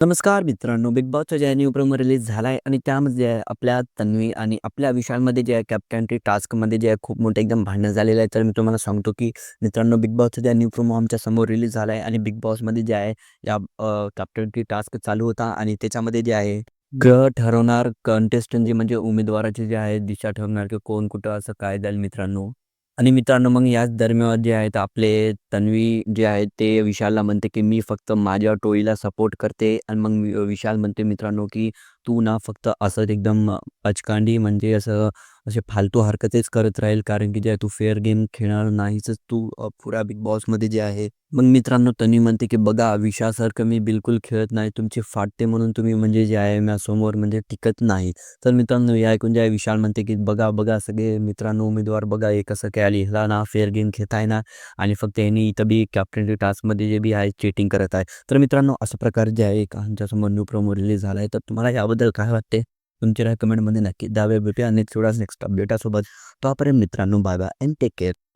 नमस्कार मित्रांनो, बिग बॉसचा जे आहे न्यू प्रोमो रिलीज झाला आहे आणि त्यामध्ये आपल्या तन्वी आणि आपल्या विशालमध्ये जे आहे कॅप्टनची टास्कमध्ये जे आहे खूप मोठं एकदम भांडण झालेलं आहे. तर मी तुम्हाला सांगतो की मित्रांनो बिग बॉसचा जे न्यू प्रोमो आमच्यासमोर रिलीज झाला आहे आणि बिग बॉसमध्ये जे आहे या अ, कॅप्टनची टास्क चालू होता आणि त्याच्यामध्ये जे आहे ग्रह ठरवणार कंटेस्टंट जे म्हणजे उमेदवाराची जे आहे दिशा ठरवणार की कोण कुठं असं काय जाईल मित्रांनो. आणि मित्रांनो मग याच दरम्यान जे आहेत आपले तन्वी जे आहे ते विशालला म्हणते की मी फक्त माझ्या टोळीला सपोर्ट करते. आणि मग विशाल म्हणते मित्रांनो की तू ना फक्त असंच एकदम पचकांडी म्हणजे असं असे फालतू हरकतेच करत राहील कारण की जे आहे तू फेअर गेम खेळणार नाहीच तू पुरा बिग बॉसमध्ये जे आहे. मग मित्रांनो तन्वी म्हणते की बघा विषासारखं मी बिलकुल खेळत नाही. तुमची फाटते म्हणून तुम्ही म्हणजे जे आहे माझ्यासमोर म्हणजे टिकत नाही. तर मित्रांनो हे ऐकून जे आहे विशाल म्हणते की बघा, बघा सगळे मित्रांनो उमेदवार बघा हे कसं काय ह्याला ना फेअर गेम खेळत आहे ना आणि फक्त यांनी इथं बी कॅप्टनची टास्कमध्ये जे बी आहे चेटिंग करत आहे. तर मित्रांनो अशा प्रकारे जे आहे एक आमच्यासमोर न्यू प्रोमो रिलीज झाला आहे. तर तुम्हाला याबद्दल काय वाटते? तुमची राय कमेंटमध्ये नक्की दावे भेटूया आणि थोडाच नेक्स्ट अपडेटासोबत. तोपर्यंत मित्रांनो bye bye and take care.